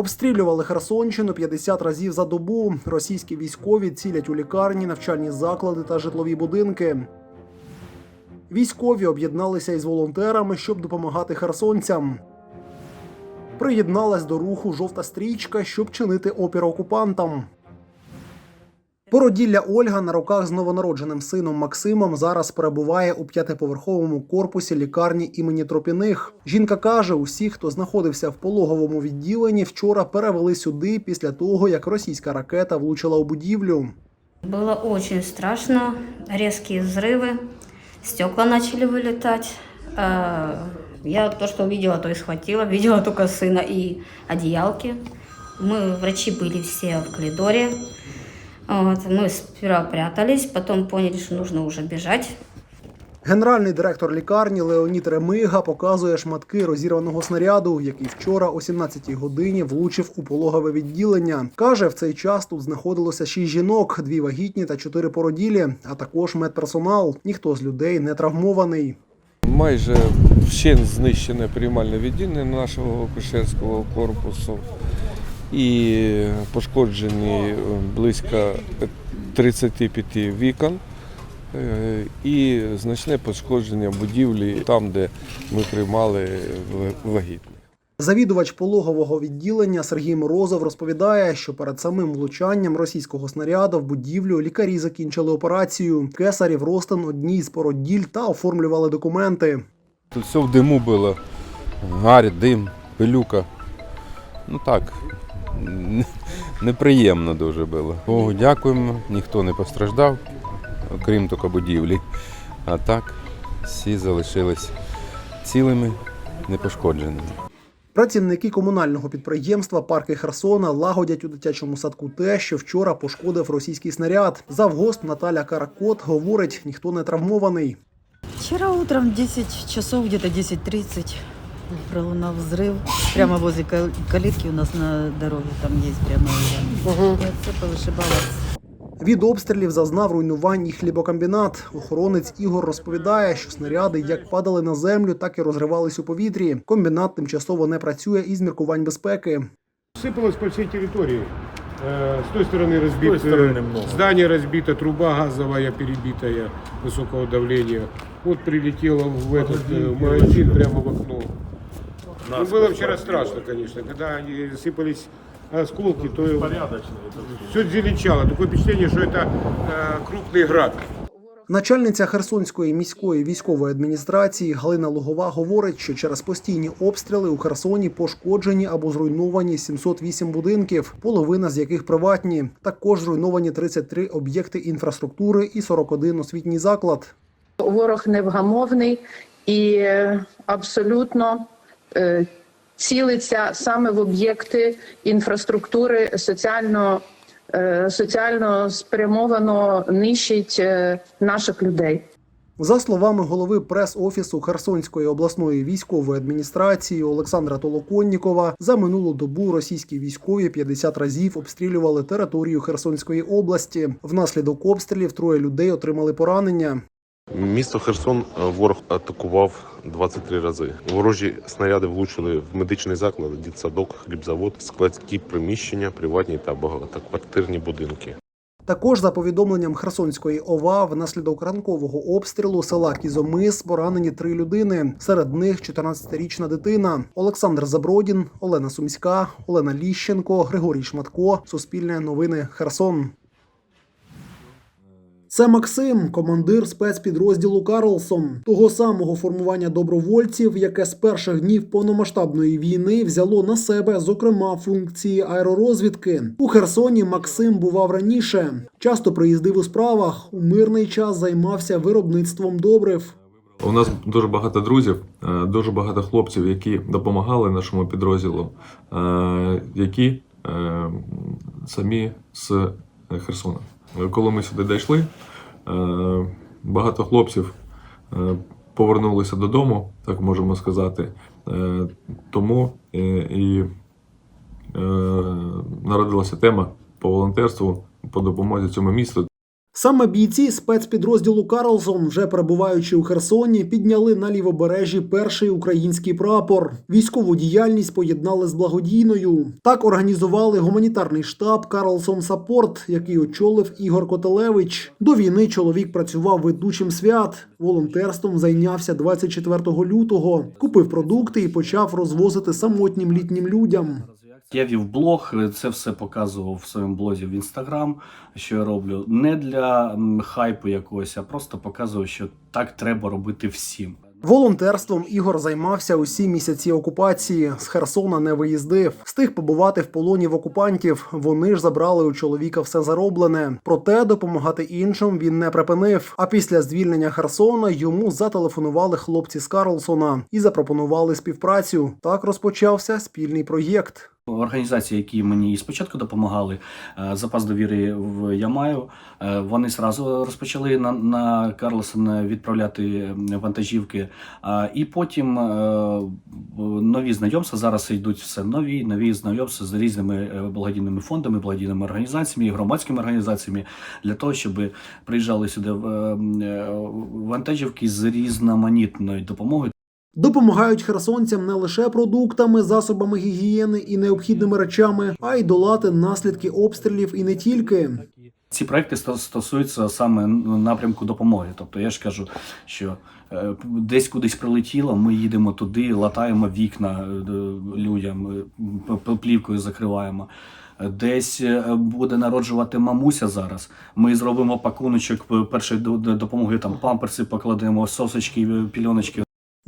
Обстрілювали Херсонщину 50 разів за добу. Російські військові цілять у лікарні, навчальні заклади та житлові будинки. Військові об'єдналися із волонтерами, щоб допомагати херсонцям. Приєдналась до руху жовта стрічка, щоб чинити опір окупантам. Породілля Ольга на руках з новонародженим сином Максимом зараз перебуває у п'ятиповерховому корпусі лікарні імені Тропіних. Жінка каже, усі, хто знаходився в пологовому відділенні, вчора перевели сюди після того, як російська ракета влучила у будівлю. Было очень страшно, резкие взрывы, стекла начали вылетать. Э, Я то, что увидела, то и схватила. Видела только сына и одеялки. Мы, врачи, были все в коридоре. Вот, мы сперва прятались, потом поняли, что нужно уже бежать. Генеральний директор лікарні Леонід Ремига показує шматки розірваного снаряду, який вчора о 17-й годині влучив у пологове відділення. Каже, в цей час тут знаходилося шість жінок, дві вагітні та чотири породілі, а також медперсонал. Ніхто з людей не травмований. Майже вщент знищене приймальне відділення нашого акушерського корпусу і пошкоджені е, близько 35 вікон е, і значне пошкодження будівлі там, де ми приймали вагітних. Завідувач пологового відділення Сергій Морозов розповідає, що перед самим влучанням російського снаряду в будівлю лікарі закінчили операцію. Кесарів Ростин одній з породіль та оформлювали документи. Тут все в диму було. Гарь, дим, пилюка. Ну так, неприємно дуже було. Богу дякуємо, ніхто не постраждав, окрім тільки будівлі. А так, всі залишились цілими, непошкодженими. Працівники комунального підприємства Парки Херсона лагодять у дитячому садку те, що вчора пошкодив російський снаряд. Завгосп Наталя Каракот говорить, ніхто не травмований. Вчера утром в 10 часов, где-то 10.30, пролунал взрыв. Прямо возле кал- калитки у нас на дороге, там есть прямо угу. И це повишибало. Від обстрілів зазнав руйнувань і хлібокомбінат. Охоронець Ігор розповідає, що снаряди як падали на землю, так і розривались у повітрі. Комбінат тимчасово не працює із міркувань безпеки. Сыпалось по всей территории. Э, С той стороны разбито той стороны много. здание разбито, труба газовая перебитая высокого давления. Вот прилетело в этот э, в магазин прямо в окно. Ну, было вчера страшно, конечно. Когда они сыпались осколки, то Порядочно. все зеленчало. Такое впечатление, что это э, крупный град. Начальниця Херсонської міської військової адміністрації Галина Лугова говорить, що через постійні обстріли у Херсоні пошкоджені або зруйновані 708 будинків, половина з яких приватні. Також зруйновані 33 об'єкти інфраструктури і 41 освітній заклад. Ворог невгамовний і е, абсолютно е, цілиться саме в об'єкти інфраструктури соціально, е, соціально спрямовано нищить е, наших людей. За словами голови прес-офісу Херсонської обласної військової адміністрації Олександра Толоконнікова, за минулу добу російські військові 50 разів обстрілювали територію Херсонської області. Внаслідок обстрілів троє людей отримали поранення. Місто Херсон е, ворог атакував 23 рази. Ворожі снаряди влучили в медичний заклад, дитсадок, хлібзавод, складські приміщення, приватні та багатоквартирні будинки. Також за повідомленням Херсонської ОВА, внаслідок ранкового обстрілу села Кізомис поранені три людини. Серед них 14-річна дитина. Олександр Забродін, Олена Сумська, Олена Ліщенко, Григорій Шматко. Суспільне новини Херсон. Це Максим, командир спецпідрозділу Карлсон, того самого формування добровольців, яке з перших днів повномасштабної війни взяло на себе, зокрема, функції аеророзвідки. У Херсоні Максим бував раніше. Часто приїздив у справах. У мирний час займався виробництвом добрив. У нас дуже багато друзів, е, дуже багато хлопців, які допомагали нашому підрозділу, е, які е, самі з Херсона. Коли ми сюди дійшли, е, багато хлопців е, повернулися додому, так можемо сказати. Е, Тому е, і е, народилася тема по волонтерству по допомозі цьому місту. Саме бійці спецпідрозділу Карлсон, вже перебуваючи у Херсоні, підняли на лівобережжі перший український прапор. Військову діяльність поєднали з благодійною. Так організували гуманітарний штаб Карлсон Саппорт, який очолив Ігор Котелевич. До війни чоловік працював ведучим свят. Волонтерством зайнявся 24 лютого, купив продукти і почав розвозити самотнім літнім людям. Я вів блог, це все показував в своєму блозі в інстаграм, що я роблю. Не для хайпу якогось, а просто показував, що так треба робити всім. Волонтерством Ігор займався усі місяці окупації. З Херсона не виїздив. Встиг побувати в полоні в окупантів. Вони ж забрали у чоловіка все зароблене. Проте допомагати іншим він не припинив. А після звільнення Херсона йому зателефонували хлопці з Карлсона і запропонували співпрацю. Так розпочався спільний проєкт. Організації, які мені і спочатку допомагали, е, запас довіри в я маю. е, Вони зразу розпочали на, на Карлсон відправляти вантажівки. І потім е, нові знайомства зараз йдуть все нові, нові знайомства з різними е, благодійними фондами, благодійними організаціями і громадськими організаціями для того, щоб приїжджали сюди е, е, вантажівки з різноманітною допомогою. Допомагають херсонцям не лише продуктами, засобами гігієни і необхідними речами, а й долати наслідки обстрілів і не тільки. Ці проекти стосуються саме напрямку допомоги. Тобто я ж кажу, що е, десь кудись прилетіло, ми їдемо туди, латаємо вікна е, людям, е, плівкою закриваємо. Десь буде народжувати мамуся зараз. Ми зробимо пакуночок першої до- до- допомоги, там памперси покладемо, сосочки, пільоночки.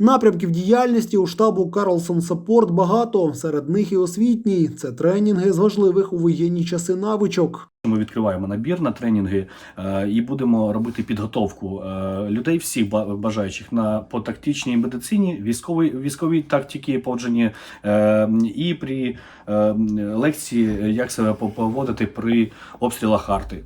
Напрямків діяльності у штабу Карлсон Саппорт багато. Серед них і освітній. Це тренінги з важливих у воєнні часи навичок. Ми відкриваємо набір на тренінги е, і будемо робити підготовку е, людей, всіх ба- бажаючих на по тактичній медицині, військовій військовій тактиці поводженні е, і при лекції, як себе по- поводити при обстрілах харти.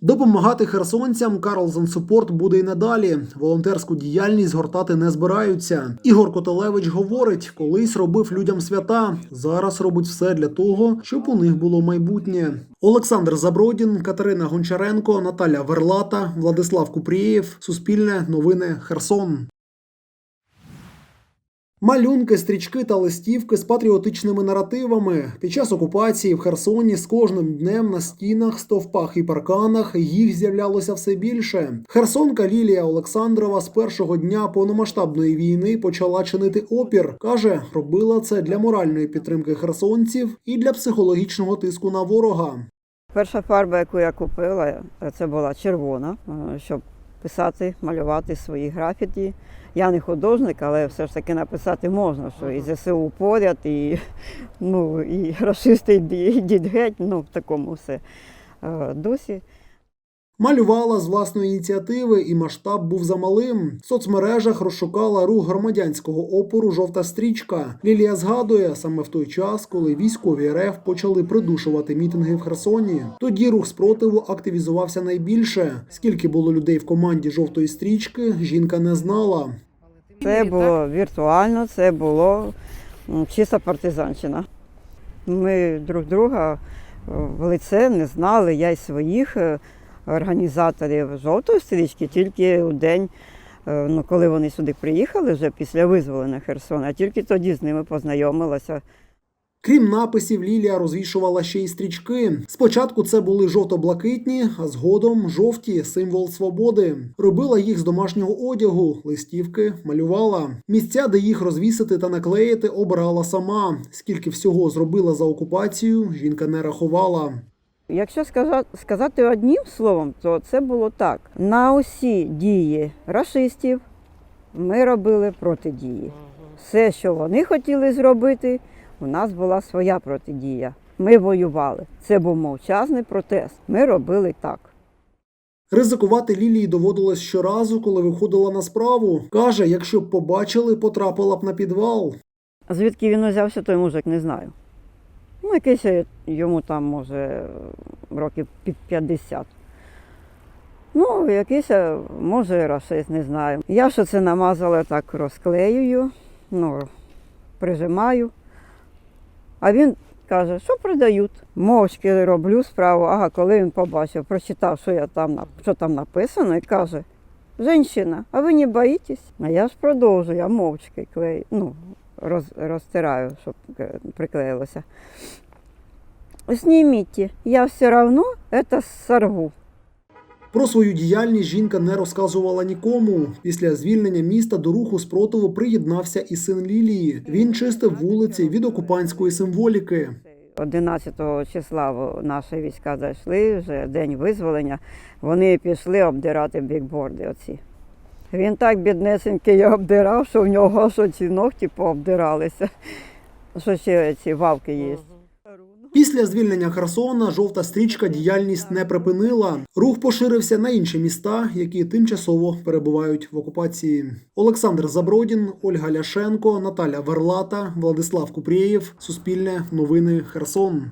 Допомагати херсонцям Карлзен Супорт буде й надалі. Волонтерську діяльність згортати не збираються. Ігор Котелевич говорить, колись робив людям свята. Зараз робить все для того, щоб у них було майбутнє. Олександр Забродін, Катерина Гончаренко, Наталя Верлата, Владислав Купрієв. Суспільне новини Херсон. Малюнки, стрічки та листівки з патріотичними наративами. Під час окупації в Херсоні з кожним днем на стінах, стовпах і парканах їх з'являлося все більше. Херсонка Лілія Олександрова з першого дня повномасштабної війни почала чинити опір. каже, робила це для моральної підтримки херсонців і для психологічного тиску на ворога. Перша фарба, яку я купила, це була червона, е, щоб писати, малювати свої графіті. Я не художник, але все ж таки написати можна, що і ЗСУ поряд, і, ну, і расисти йдіть геть, ну в такому все досі. дусі. Малювала з власної ініціативи, і масштаб був замалим. В соцмережах розшукала рух громадянського опору Жовта стрічка. Лілія згадує саме в той час, коли військові РФ почали придушувати мітинги в Херсоні. Тоді рух спротиву активізувався найбільше. Скільки було людей в команді жовтої стрічки, жінка не знала. Це було віртуально, це було чиста партизанщина. Ми друг друга е, в лице не знали, я й своїх е, організаторів жовтої стрічки тільки у день, е, ну, коли вони сюди приїхали вже після визволення Херсона, тільки тоді з ними познайомилася. Крім написів, Лілія розвішувала ще й стрічки. Спочатку це були жовто-блакитні, а згодом жовті символ свободи. Робила їх з домашнього одягу, листівки малювала. Місця, де їх розвісити та наклеїти, обирала сама. Скільки всього зробила за окупацію, жінка не рахувала. Якщо сказати одним словом, то це було так. На усі дії рашистів ми робили протидії. Все, що вони хотіли зробити, у нас була своя протидія. Ми воювали. Це був мовчазний протест. Ми робили так. Ризикувати Лілії доводилось щоразу, коли виходила на справу. Каже, якщо б побачили, потрапила б на підвал. Звідки він узявся, той мужик, не знаю. Ну, якийсь йому там, може, років під 50. Ну, якийсь, може, расист, не знаю. Я що це намазала, так розклеюю, ну, прижимаю. А він каже, що продають. Мовчки роблю справу. Ага, коли він побачив, прочитав, що я там що там написано, і каже: Женщина, а ви не боїтесь? А я ж продовжую, я мовчки клею, ну, роз, розтираю, щоб е, приклеїлося. Зніміть, я все одно це сорву. Про свою діяльність жінка не розказувала нікому. Після звільнення міста до руху спротиву приєднався і син Лілії. Він чистив вулиці від окупантської символіки. 11 числа наші війська зайшли, вже день визволення. Вони пішли обдирати бікборди оці. Він так біднесенький обдирав, що в нього аж ногті пообдиралися. Що ще ці вавки є. Після звільнення Херсона жовта стрічка діяльність не припинила. Рух поширився на інші міста, які тимчасово перебувають в окупації. Олександр Забродін, Ольга Ляшенко, Наталя Верлата, Владислав Купрієв. Суспільне новини Херсон.